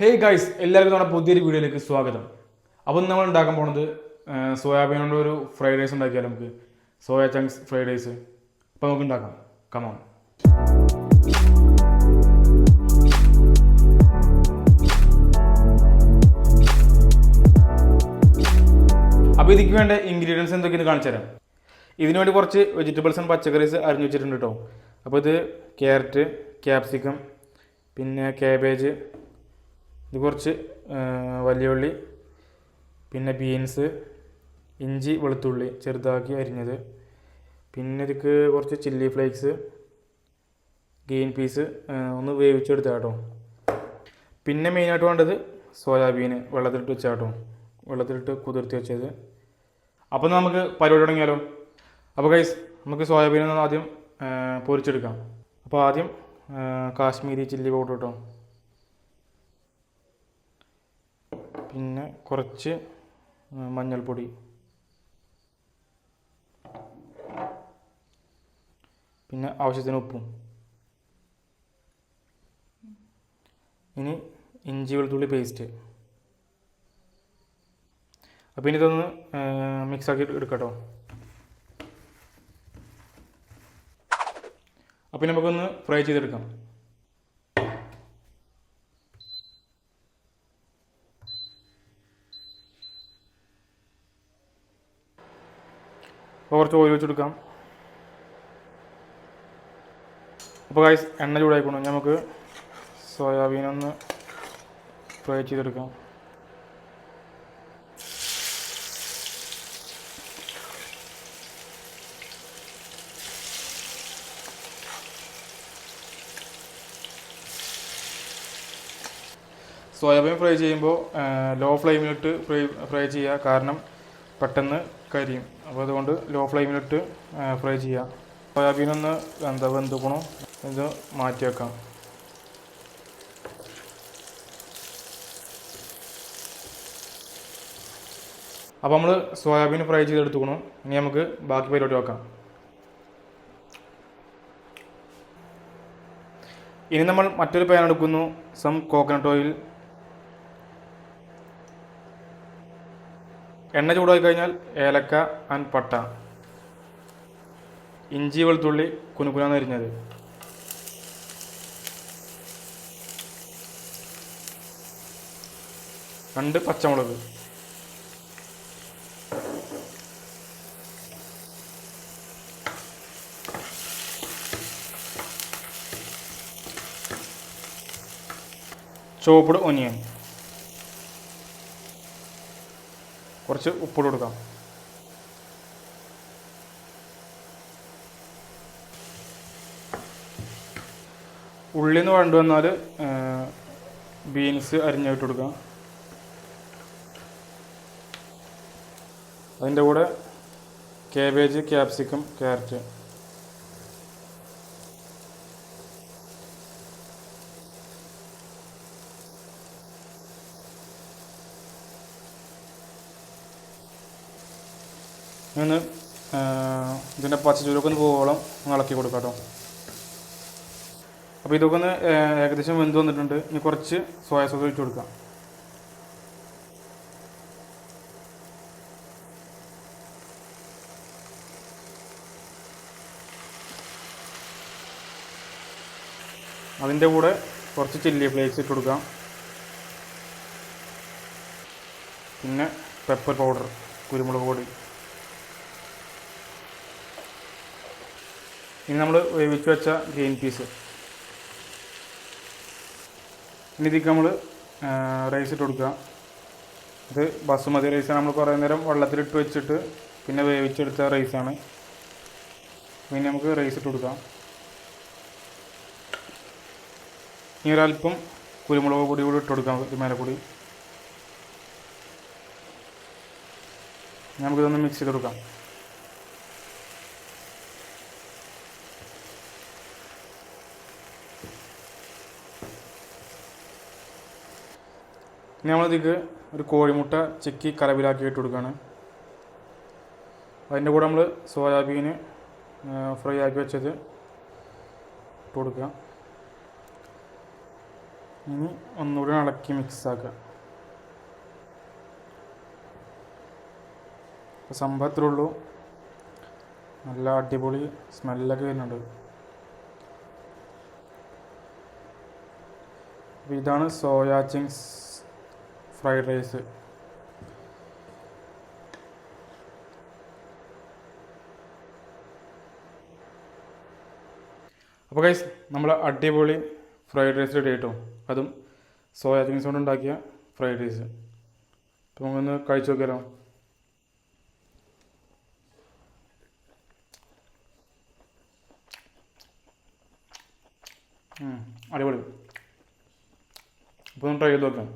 Hey guys എല്ലാവർക്കും നമ്മുടെ പുതിയൊരു വീഡിയോയിലേക്ക് സ്വാഗതം. അപ്പം നമ്മൾ ഉണ്ടാക്കാൻ പോണത് സോയാബീൻ കൊണ്ട് ഒരു ഫ്രൈഡ് റൈസ് ഉണ്ടാക്കിയാൽ നമുക്ക്? സോയ ചങ്ക്സ് ഫ്രൈഡ് റൈസ് അപ്പം നമുക്ക് ഉണ്ടാക്കാം. കമോൺ അപ്പോൾ ഇതിക്ക് വേണ്ട ഇൻഗ്രീഡിയൻസ് എന്തൊക്കെയെന്ന് കാണിച്ചു തരാം ഇതിനു വേണ്ടി കുറച്ച് വെജിറ്റബിൾസ് ആൻഡ് പച്ചക്കറീസ് അരിഞ്ഞു വെച്ചിട്ടുണ്ട് കേട്ടോ അപ്പോൾ ഇത് ക്യാരറ്റ് ക്യാപ്സിക്കം പിന്നെ കാബേജ് ഇത് കുറച്ച് വലിയ ഉള്ളി പിന്നെ ബീൻസ് ഇഞ്ചി വെളുത്തുള്ളി ചെറുതാക്കി അരിഞ്ഞത്. പിന്നെ ഇതിക്ക് കുറച്ച് ചില്ലി ഫ്ലേക്സ് ഗ്രീൻ പീസ് ഒന്ന് വേവിച്ചെടുത്ത കേട്ടോ പിന്നെ മെയിനായിട്ട് വേണ്ടത് സോയാബീന് വെള്ളത്തിലിട്ട് വെച്ചാൽ കേട്ടോ വെള്ളത്തിലിട്ട് കുതിർത്തി വെച്ചത്. അപ്പോൾ നമുക്ക് പരിപാടി തുടങ്ങിയാലോ? അപ്പോൾ കൈസ് നമുക്ക് സോയാബീൻ ആദ്യം പൊരിച്ചെടുക്കാം. അപ്പോൾ ആദ്യം കാശ്മീരി ചില്ലി പൗഡർ കേട്ടോ പിന്നെ കുറച്ച് മഞ്ഞൾപ്പൊടി. പിന്നെ ആവശ്യത്തിന് ഉപ്പും. ഇനി ഇഞ്ചി വെളുത്തുള്ളി പേസ്റ്റ് അപ്പോൾ ഇനി ഇതൊന്ന് മിക്സ് ആക്കി എടുക്കട്ടോ. അപ്പോൾ നമുക്കൊന്ന് ഫ്രൈ ചെയ്തെടുക്കാം. അപ്പോൾ കുറച്ച് ഓയിൽ വെച്ചെടുക്കാം. അപ്പോൾ ഗൈസ് എണ്ണ ചൂടായിക്കോണം. നമുക്ക് സോയാബീൻ ഒന്ന് ഫ്രൈ ചെയ്തെടുക്കാം. സോയാബീൻ ഫ്രൈ ചെയ്യുമ്പോൾ ലോ ഫ്ലെയിമിലിട്ട് ഫ്രൈ ഫ്രൈ ചെയ്യുക. കാരണം പെട്ടെന്ന് കരിയും. അപ്പോൾ അതുകൊണ്ട് ലോ ഫ്ലെയിമിലിട്ട് ഫ്രൈ ചെയ്യാം. സോയാബീൻ ഒന്ന് എന്താ വെന്തുക്കണോ ഇത് മാറ്റി വെക്കാം അപ്പോൾ നമ്മൾ സോയാബീൻ ഫ്രൈ ചെയ്തെടുത്തുക്കണം. ഇനി നമുക്ക് ബാക്കി പരിപാടി വെക്കാം ഇനി നമ്മൾ മറ്റൊരു പാൻ എടുക്കുന്നു സം കോക്കനട്ട് ഓയിൽ എണ്ണ ചൂടായി കഴിഞ്ഞാൽ ഏലക്ക ആൻഡ് പട്ട. ഇഞ്ചി വെളുത്തുള്ളി കുനുകുനാന്ന് അരിഞ്ഞത് രണ്ട് പച്ചമുളക്. ചോപ്പ്ഡ് ഒനിയൻ കുറച്ച് ഉപ്പ് കൊടുക്കാം. ഉള്ളി എന്ന് വേണ്ടി വന്നാൽ ബീൻസ് അരിഞ്ഞിട്ട് കൊടുക്കാം. അതിന്റെ കൂടെ കാബേജ് ക്യാപ്സിക്കം ക്യാരറ്റ് ഒന്ന് ഇതിന്റെ പച്ചച്ചൂരൊക്കെ ഒന്ന് പോകോളം ഒന്ന് ഇളക്കി കൊടുക്കാം കേട്ടോ. അപ്പോൾ ഇതൊക്കെ ഒന്ന് ഏകദേശം വെന്ത് വന്നിട്ടുണ്ട്. ഇനി കുറച്ച് സോയ സോസ് ഒഴിച്ച് കൊടുക്കാം. അതിന്റെ കൂടെ കുറച്ച് ചില്ലി ഫ്ലേക്സ് ഇട്ട് കൊടുക്കാം. പിന്നെ പെപ്പർ പൗഡർ കുരുമുളക് പൊടി. ഇനി നമ്മൾ വേവിച്ച് വെച്ച ഗ്രീൻ പീസ്. ഇനി ഇതിക്ക് നമ്മൾ റൈസ് ഇട്ട് കൊടുക്കുക. ഇത് ബസുമതി റൈസാണ് നമ്മൾ കുറേ നേരം വെള്ളത്തിലിട്ട് വെച്ചിട്ട് പിന്നെ വേവിച്ചെടുത്ത റൈസാണ് പിന്നെ നമുക്ക് റൈസ് ഇട്ട് കൊടുക്കാം. ഇനി ഒരല്പം കുരുമുളക് പൊടി കൂടി ഇട്ട് കൊടുക്കാം ഇത് മേലെ കൂടി. നമുക്കിതൊന്ന് മിക്സ് ചെയ്ത് കൊടുക്കാം. ഇനി നമ്മളിതിക്ക് ഒരു കോഴിമുട്ട ചിക്കി കറവിലാക്കി ഇട്ട് കൊടുക്കുകയാണ്. അതിന്റെ കൂടെ നമ്മൾ സോയാബീൻ ഫ്രൈ ആക്കി വെച്ചത് ഇട്ട് കൊടുക്കുക. ഇനി ഒന്നുകൂടി ഇളക്കി മിക്സ് ആക്കുക. അപ്പോൾ സംഭവം ഉള്ളൂ. നല്ല അടിപൊളി സ്മെല്ലൊക്കെ വരുന്നുണ്ട്. അപ്പോൾ ഇതാണ് സോയാ ചിങ്സ്. ഫ്രൈഡ് റൈസ് അപ്പോൾ ഗൈസ് നമ്മൾ അടിപൊളി ഫ്രൈഡ് റൈസ് റെഡി ആയിട്ടോ? അതും സോയാ ചിങ്സ് കൊണ്ട് ഉണ്ടാക്കിയ ഫ്രൈഡ് റൈസ് അപ്പോൾ നമുക്കൊന്ന് കഴിച്ചു നോക്കിയാലോ? അടിപൊളി. അപ്പോൾ ഒന്ന് ട്രൈ ചെയ്ത് നോക്കാം.